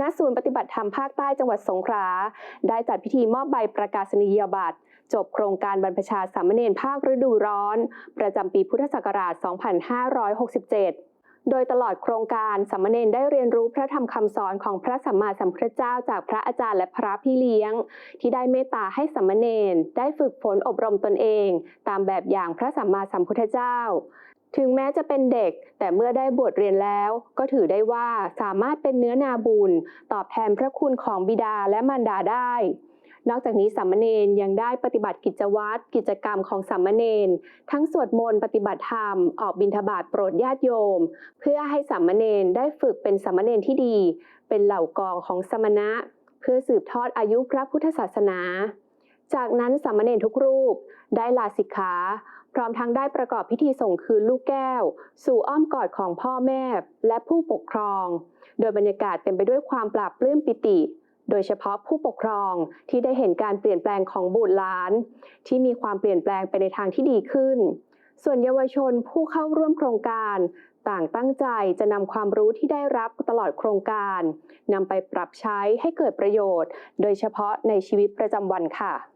ณศูนย์ปฏิบัติธรรมภาคใต้จังหวัดสงขลาได้จัดพิธีมอบใบประกาศนียบัตรจบโครงการบรรพชาสามเณรภาคฤดูร้อน ประจำปีพุทธศักราช 2567 โดยตลอดโครงการสามเณรได้เรียนรู้พระธรรมคำสอนของพระสัมมาสัมพุทธเจ้าจากพระอาจารย์และพระพี่เลี้ยง ที่ได้เมตตาให้สามเณรได้ฝึกฝนอบรมตนเอง ตามแบบอย่างพระสัมมาสัมพุทธเจ้า ถึงแม้จะเป็นเด็ก แต่เมื่อได้บวชเรียนแล้ว ก็ถือได้ว่าสามารถเป็นเนื้อนาบุญ ตอบแทนพระคุณของบิดาและมารดาได้ นอกจากนี้สามเณรยังได้ปฏิบัติกิจวัตรกิจกรรมของสามเณรทั้งสวดมนต์ปฏิบัติธรรม ออกบิณฑบาตโปรดญาติโยม เพื่อให้สามเณรได้ฝึกเป็นสามเณรที่ดี เป็นเหล่ากอของสมณะ เพื่อสืบทอดอายุพระพุทธศาสนา จากนั้นสามเณรทุกรูปได้ลาสิกขาพร้อมทั้งได้ประกอบพิธีส่งคืนลูกแก้ว สู่อ้อมกอดของพ่อแม่และผู้ปกครอง โดยบรรยากาศเต็มไปด้วยความปราบปลื้มปิติ โดยเฉพาะผู้ปกครองที่ได้เห็นการเปลี่ยนแปลงของบุตรหลาน ที่มีความเปลี่ยนแปลงไปในทางที่ดีขึ้น ส่วนเยาวชนผู้เข้าร่วมโครงการต่างตั้งใจจะนำความรู้ที่ได้รับตลอดโครงการนำไปปรับใช้ให้เกิดประโยชน์ โดยเฉพาะในชีวิตประจำวันค่ะ